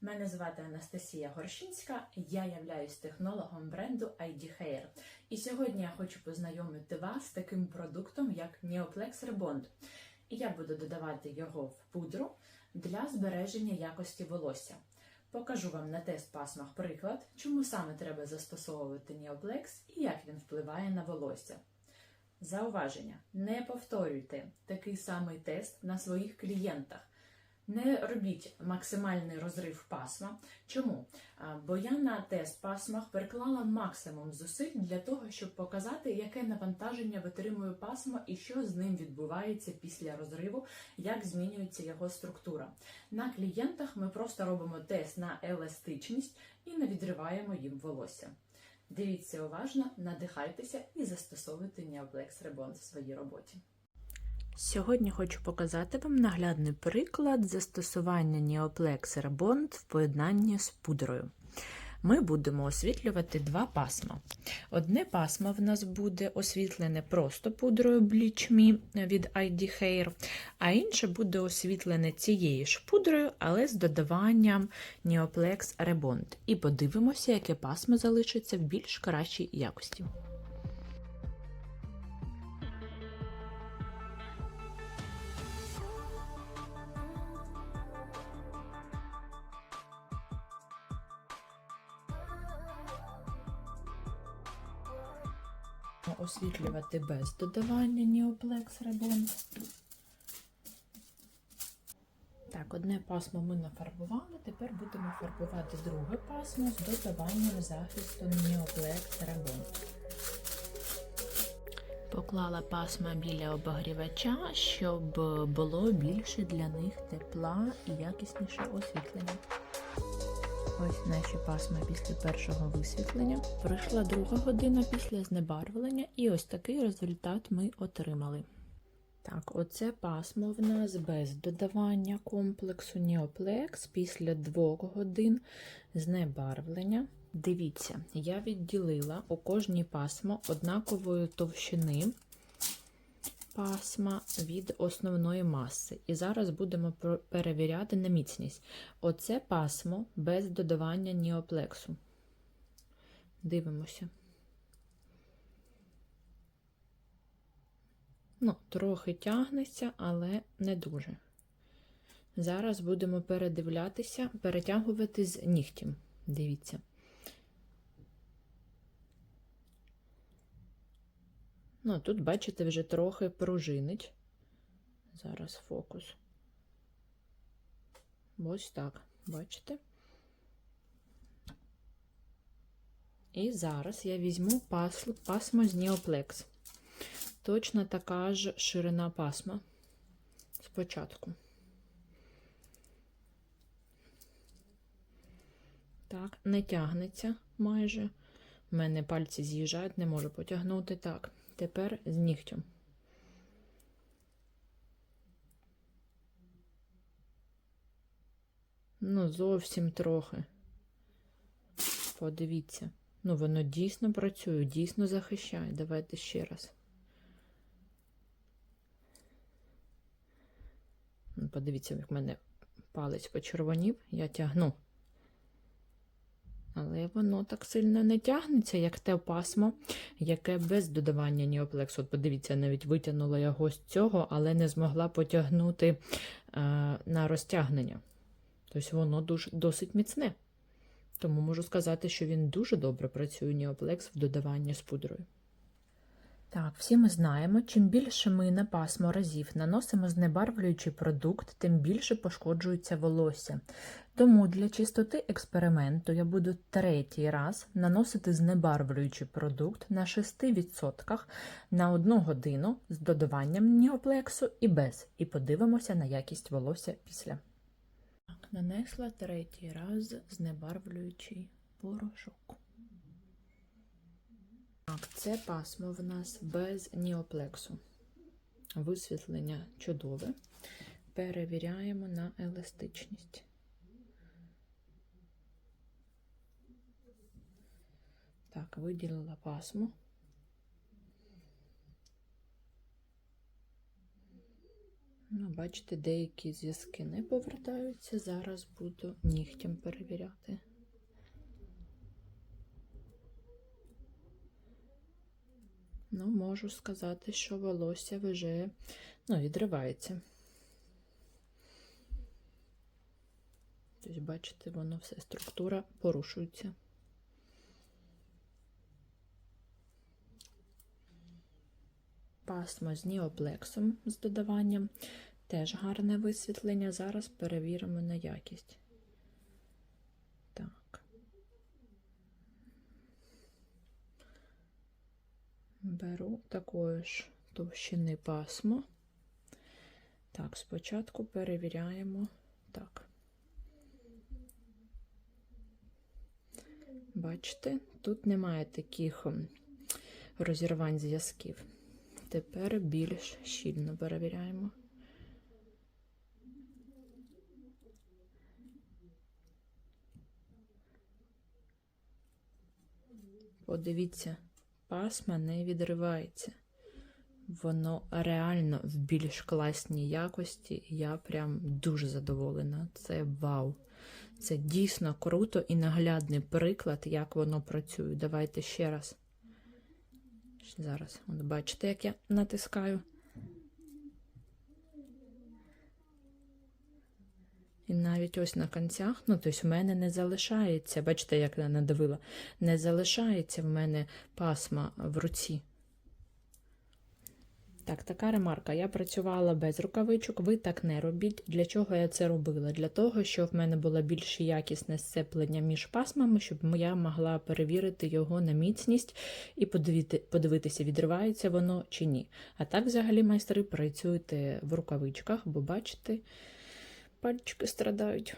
Мене звати Анастасія Горщинська, я являюсь технологом бренду ID Hair. І сьогодні я хочу познайомити вас з таким продуктом, як Neoplex Rebond. І я буду додавати його в пудру для збереження якості волосся. Покажу вам на тест пасмах приклад, чому саме треба застосовувати Neoplex і як він впливає на волосся. Зауваження: не повторюйте такий самий тест на своїх клієнтах. Не робіть максимальний розрив пасма. Чому? Бо я на тест пасмах переклала максимум зусиль для того, щоб показати, яке навантаження витримує пасмо і що з ним відбувається після розриву, як змінюється його структура. На клієнтах ми просто робимо тест на еластичність і не відриваємо їм волосся. Дивіться уважно, надихайтеся і застосовуйте Neoplex Rebond в своїй роботі. Сьогодні хочу показати вам наглядний приклад застосування Neoplex Rebond в поєднанні з пудрою. Ми будемо освітлювати два пасма. Одне пасмо в нас буде освітлене просто пудрою Bleach Me від ID Hair, а інше буде освітлене цією ж пудрою, але з додаванням Neoplex Rebond. І подивимося, яке пасмо залишиться в більш кращій якості. Освітлювати без додавання Neoplex Rebond. Так, одне пасмо ми нафарбували, тепер будемо фарбувати друге пасмо з додаванням захисту Neoplex Rebond. Поклала пасма біля обогрівача, щоб було більше для них тепла і якісніше освітлення. Ось наші пасма після першого висвітлення. Пройшла друга година після знебарвлення, і ось такий результат ми отримали. Так, оце пасмо в нас без додавання комплексу Neoplex після двох годин знебарвлення. Дивіться, я відділила у кожній пасмо однакової товщини пасма від основної маси. І зараз будемо перевіряти на міцність. Оце пасмо без додавання ніоплексу. Дивимося. Ну, трохи тягнеться, але не дуже. Зараз будемо передивлятися, перетягувати з нігтем. Дивіться. Ну, тут, бачите, вже трохи пружинить. Зараз фокус. Ось так, бачите? І зараз я візьму пасло, пасмо з Neoplex. Точно така ж ширина пасма спочатку. Так, не тягнеться майже. У мене пальці з'їжджають, не можу потягнути так. Тепер з нігтем. Ну, зовсім трохи. Подивіться. Ну, воно дійсно працює, дійсно захищає. Давайте ще раз. Ну, подивіться, як в мене палець почервонів, я тягну. Але воно так сильно не тягнеться, як те пасмо, яке без додавання ніоплексу. От подивіться, навіть витягнула його з цього, але не змогла потягнути е, на розтягнення. Тобто воно дуже, досить міцне. Тому можу сказати, що він дуже добре працює ніоплекс в додаванні з пудрою. Так, всі ми знаємо, чим більше ми на пасмо разів наносимо знебарвлюючий продукт, тим більше пошкоджується волосся. Тому для чистоти експерименту я буду третій раз наносити знебарвлюючий продукт на 6% на 1 годину з додаванням ніоплексу і без. І подивимося на якість волосся після. Так, нанесла третій раз знебарвлюючий порошок. Так, це пасмо в нас без ніоплексу. Висвітлення чудове. Перевіряємо на еластичність. Так, виділила пасмо. Ну, бачите, деякі зв'язки не повертаються. Зараз буду нігтем перевіряти. Ну, можу сказати, що волосся вже ну, відривається. Тобто, бачите, воно все, структура порушується. Пасмо з ніоплексом з додаванням. Теж гарне висвітлення. Зараз перевіримо на якість. Так. Беру такої ж товщини пасмо. Так, спочатку перевіряємо так. Бачите, тут немає таких розірвань зв'язків. Тепер більш щільно перевіряємо. Подивіться, пасма не відривається. Воно реально в більш класній якості. Я прям дуже задоволена. Це вау. Це дійсно круто і наглядний приклад, як воно працює. Давайте ще раз. Зараз, от бачите, як я натискаю. Навіть ось на кінцях, ну, тобто в мене не залишається, бачите, як я надавила, не залишається в мене пасма в руці. Так, така ремарка. Я працювала без рукавичок, ви так не робіть. Для чого я це робила? Для того, щоб в мене було більш якісне сцеплення між пасмами, щоб я могла перевірити його на міцність і подивити, подивитися, відривається воно чи ні. А так, взагалі, майстри, працюйте в рукавичках, бо бачите, пальчики страдають.